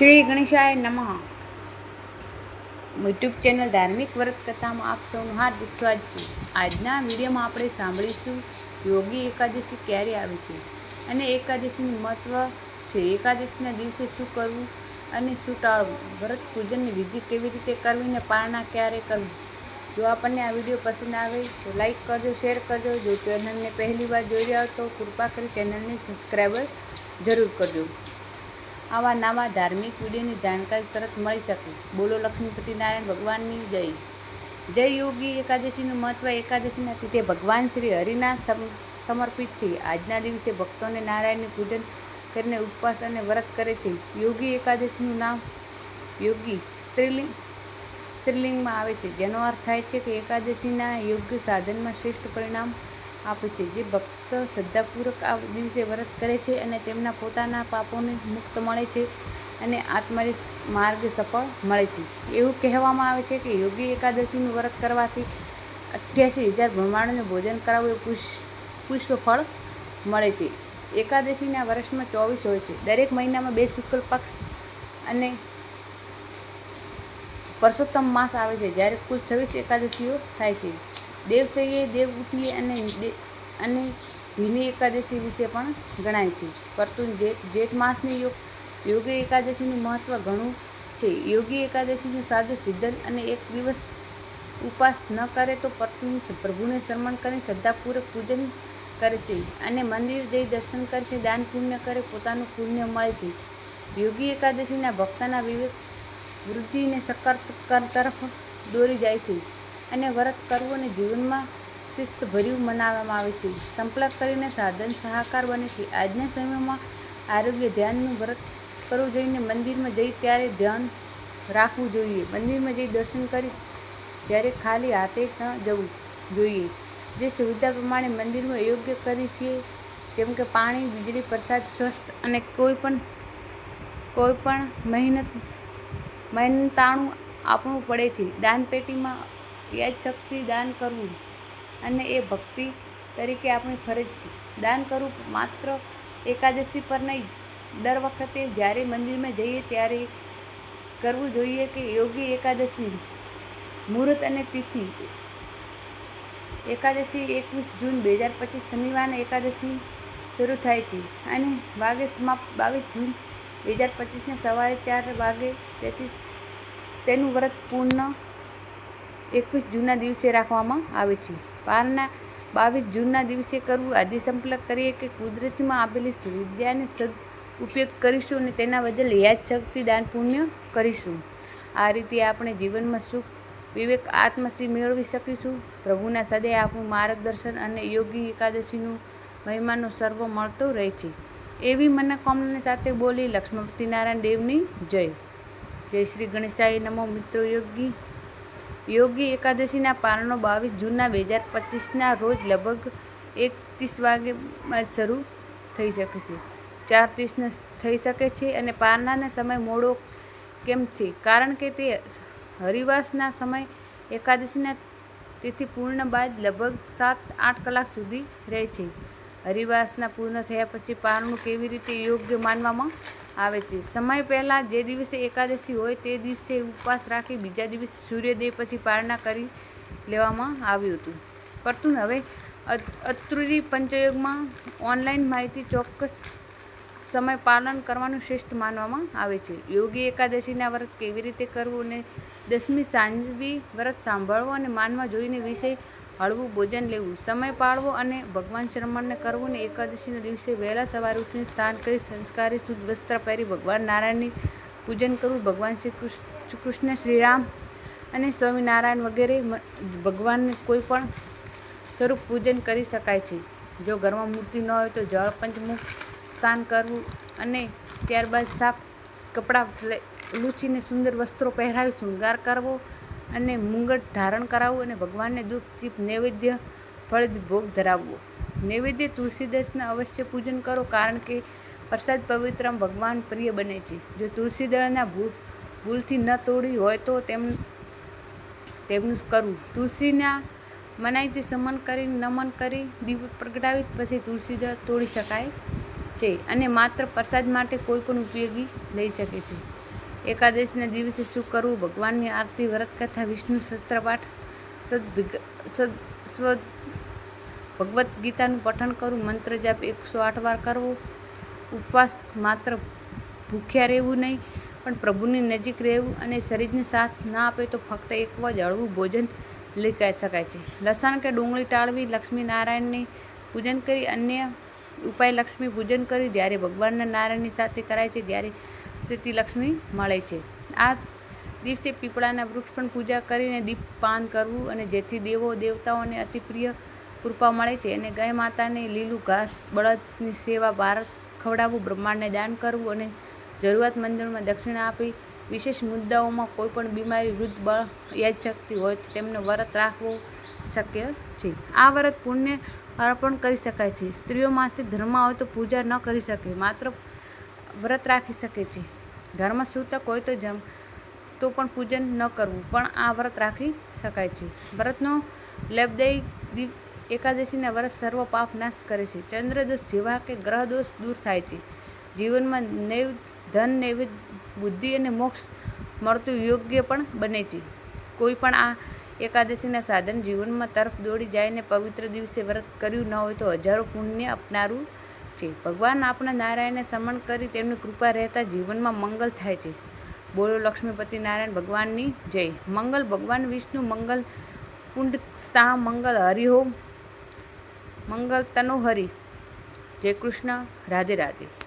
શ્રી ગણેશાય નમઃ. YouTube channel ધાર્મિક વ્રત કથામાં આપ સૌનું હાર્દિક સ્વાગત છે. આજના વિડીયોમાં આપણે સાંભળીશું યોગી એકાદશી ક્યારે આવે છે અને એકાદશીનું મહત્ત્વ છે. એકાદશીના દિવસે શું કરવું અને શું ટાળવું? વ્રત પૂજનની વિધિ કેવી રીતે કરવી ને પારણા ક્યારે કરવું? જો આપણને આ વીડિયો પસંદ આવે તો લાઈક કરજો, શેર કરજો. જો ચેનલને પહેલી વાર જોઈ રહ્યા તો કૃપા કરી ચેનલને સબસ્ક્રાઈબર જરૂર કરજો. આવા નવા ધાર્મિક વિડીયોની જાણકારી તરત મળી શકે. બોલો લક્ષ્મીપતિ નારાયણ ભગવાનની જય. જય યોગી એકાદશીનું મહત્ત્વ એકાદશીના તિથે ભગવાન શ્રી હરિના સમ- સમર્પિત છે. આજના દિવસે ભક્તોને નારાયણનું પૂજન કરીને ઉપવાસ અને વ્રત કરે છે. યોગી એકાદશીનું નામ યોગી સ્ત્રીલિંગ, સ્ત્રીલિંગમાં આવે છે. જેનો અર્થ થાય છે કે એકાદશીના યોગ્ય સાધનમાં શ્રેષ્ઠ પરિણામ આપે છે, જે ભક્ત શ્રદ્ધાપૂર્વક આ દિવસે વ્રત કરે છે અને તેમના પોતાના પાપોને મુક્ત મળે છે અને આત્મરિત માર્ગ સફળ મળે છે. એવું કહેવામાં આવે છે કે યોગી એકાદશીનું વ્રત કરવાથી અઠ્યાસી હજાર બ્રહ્માંડનું ભોજન કરાવવું એ પુષ પુષ્પ ફળ મળે છે. એકાદશીના વર્ષમાં ચોવીસ હોય છે. દરેક મહિનામાં બે શુક્લ પક્ષ અને પરસોત્તમ માસ આવે છે, જ્યારે કુલ છવ્વીસ એકાદશીઓ થાય છે. દેવસઈએ દેવ ઉઠીએ અને અને ભીની એકાદશી વિશે પણ ગણાય છે. પરતું જેઠ જેઠ માસની યોગ, યોગી એકાદશીનું મહત્ત્વ ઘણું છે. યોગી એકાદશીનું સાધુ સિદ્ધન અને એક દિવસ ઉપવાસ ન કરે તો પરતું પ્રભુને શરમણ કરી શ્રદ્ધાપૂર્વક પૂજન કરે છે અને મંદિર જઈ દર્શન કરે છે, દાન પુણ્ય કરે, પોતાનું પુણ્ય મળે છે. યોગી એકાદશીના ભક્તના વિવેક વૃદ્ધિને સકારાત્મક તરફ દોરી જાય છે. અને વ્રત કરવું અને જીવનમાં શિસ્તભર્યું મનાવવામાં આવે છે. સંપર્ક કરીને સાધન સહકાર બને છે. આજના સમયમાં આરોગ્ય ધ્યાનનું વ્રત કરવું જોઈને મંદિરમાં જઈ ત્યારે ધ્યાન રાખવું જોઈએ. મંદિરમાં જઈ દર્શન કરી ત્યારે ખાલી હાથે ન જવું જોઈએ. જે સુવિધા પ્રમાણે મંદિરમાં યોગ્ય કરી છીએ જેમ કે પાણી, વીજળી, પ્રસાદ, સ્વસ્થ અને કોઈ પણ કોઈ પણ મહેનત, મહેનતાણું આપવું પડે છે. દાનપેટીમાં યાદશક્તિ દાન કરવું અને એ ભક્તિ તરીકે આપણી ફરજ છે. દાન કરવું માત્ર એકાદશી પર નહીં, દર વખતે જ્યારે મંદિરમાં જઈએ ત્યારે કરવું જોઈએ કે યોગી એકાદશી. મુહૂર્ત અને તિથિ. એકાદશી એકવીસ જૂન બે હજાર પચીસ શનિવારના એકાદશી શરૂ થાય છે અને વાગે સમાપ્ત બાવીસ જૂન બે હજાર પચીસને સવારે ચાર વાગે તેથી તેનું વ્રત પૂર્ણ એકવીસ જૂનના દિવસે રાખવામાં આવે છે. પારના બાવીસ જૂનના દિવસે કરવું આદિ સંપલક કરીએ કે કુદરતીમાં આપેલી સુવિદ્યાને સદ ઉપયોગ કરીશું અને તેના બદલ યાદશક્તિ દાન પુણ્ય કરીશું. આ રીતે આપણે જીવનમાં સુખ, વિવેક આત્મસી મેળવી શકીશું. પ્રભુના સદે આપણું માર્ગદર્શન અને યોગી એકાદશીનું મહિમાનો સર્વ મળતો રહે છે. એવી મનોકામના સાથે બોલી લક્ષ્મણપતિ દેવની જય. જય શ્રી ગણેશાય નમો મિત્રો યોગી. યોગી એકાદશીના પારણો બાવીસ જૂનના બે હજાર પચીસના રોજ લગભગ એકત્રીસ વાગ્યેમાં શરૂ થઈ શકે છે. ચાર ત્રીસને થઈ શકે છે અને પારણાનો સમય મોડો કેમ છે? કારણ કે તે હરિવાસના સમય એકાદશીના તિથિ પૂર્ણ બાદ લગભગ સાત આઠ કલાક સુધી રહે છે. હરિવાસના પૂર્ણ થયા પછી પારણું કેવી રીતે યોગ્ય માનવામાં આવે છે? સમય પહેલાં જે દિવસે એકાદશી હોય તે દિવસે ઉપવાસ રાખી બીજા દિવસે સૂર્યોદય પછી પારણા કરી લેવામાં આવ્યું હતું. પરંતુ હવે અત- અત્રુરી પંચયોગમાં ઓનલાઈન માહિતી ચોક્કસ સમય પાલન કરવાનું શ્રેષ્ઠ માનવામાં આવે છે. યોગી એકાદશીના વ્રત કેવી રીતે કરવું અને દસમી સાંજવી વ્રત સાંભળવો અને માનવા જોઈને વિષય હળવું ભોજન લેવું, સમય પાળવો અને ભગવાન શ્રમણને કરવું ને એકાદશીના દિવસે વહેલા સવારે ઉઠીને સ્નાન કરી સંસ્કારી શુદ્ધ વસ્ત્ર પહેરી ભગવાન નારાયણની પૂજન કરવું, ભગવાન શ્રી કૃષ્ણ કૃષ્ણ શ્રીરામ અને સ્વામિનારાયણ વગેરે ભગવાનને કોઈ પણ સ્વરૂપ પૂજન કરી શકાય છે. જો ઘરમાં મૂર્તિ ન હોય તો જળ પંચમુખ સ્નાન કરવું અને ત્યારબાદ સાફ કપડાં લૂછીને સુંદર વસ્ત્રો પહેરાવી શૃંગાર કરવો અને મુંગટ ધારણ કરાવવું અને ભગવાનને દૂધ, ચીપ, નૈવેદ્ય ફળ ભોગ ધરાવવો. નૈવેદ્ય તુલસીદાસના અવશ્ય પૂજન કરો કારણ કે પ્રસાદ પવિત્ર ભગવાન પ્રિય બને છે. જો તુલસીદળના ભૂલ, ભૂલથી ન તોડી હોય તો તેમ, તેમનું કરવું. તુલસીના મનાઈથી સમન કરી નમન કરી દીપ પ્રગટાવી પછી તુલસીદળ તોડી શકાય છે અને માત્ર પ્રસાદ માટે કોઈ પણ ઉપયોગી લઈ શકે છે. એકાદશીના દિવસે શું કરવું? ભગવાનની આરતી વ્રત કથા વિષ્ણુ શસ્ત્રપાઠ સદ સદ સ્વ ભગવદ્ ગીતાનું પઠન કરવું, મંત્ર જાપ એકસો આઠ વાર કરવો. ઉપવાસ માત્ર ભૂખ્યા રહેવું નહીં, પણ પ્રભુની નજીક રહેવું અને શરીરને સાથ ના આપે તો ફક્ત એક જ હળવું ભોજન લઈ શકાય છે. લસણ કે ડુંગળી ટાળવી, લક્ષ્મી નારાયણની પૂજન કરી, અન્ય ઉપાય લક્ષ્મી પૂજન કરી જ્યારે ભગવાનના નારાયણની સાથે કરાય છે, ત્યારે સ્થિતિ લક્ષ્મી મળે છે. આ દિવસે પીપળાના વૃક્ષ પણ પૂજા કરીને દીપ પાન કરવું અને જેથી દેવો, દેવતાઓને અતિપ્રિય કૃપા મળે છે અને ગાય માતાને લીલું ઘાસ, બળદની સેવા, ભારત ખવડાવવું, બ્રહ્માંડને દાન કરવું અને જરૂરિયાતમંદોમાં દક્ષિણા આપી, વિશેષ મુદ્દાઓમાં કોઈ પણ બીમારી, વૃદ્ધ, બળ યાદશક્તિ હોય તો તેમનો વ્રત રાખવું શક્ય છે. આ વ્રત પુણ્ય અર્પણ કરી શકાય છે. સ્ત્રીઓ માસિક ધર્મ હોય તો પૂજા ન કરી શકે. માત્ર વ્રત રાખી શકે છે. ઘરમાં સૂતક હોય તો જમ, તો પણ પૂજન ન કરવું, પણ આ વ્રત રાખી શકાય છે. વ્રતનો લાભદાયી એકાદશીના વ્રત સર્વ પાપ નાશ કરે છે. ચંદ્રદોષ જેવા કે ગ્રહ દોષ દૂર થાય છે. જીવનમાં નૈવ, ધન નૈવિધ બુદ્ધિ અને મોક્ષ મળતું યોગ્ય પણ બને છે. કોઈ પણ આ એકાદશીના સાધન જીવનમાં તરફ દોડી જાય અને પવિત્ર દિવસે વ્રત કર્યું ન હોય તો હજારો પુણ્ય અપનારવું છે. ભગવાન આપણા નારાયણને સમણ કરી તેમની કૃપા રહેતા જીવનમાં મંગલ થાય છે. બોલો લક્ષ્મીપતિ નારાયણ ભગવાનની જય. મંગલ ભગવાન વિષ્ણુ, મંગલ પુંડ સ્થા મંગલ હરિહોમ મંગલ તનો હરિ જય કૃષ્ણ, રાધે રાધે.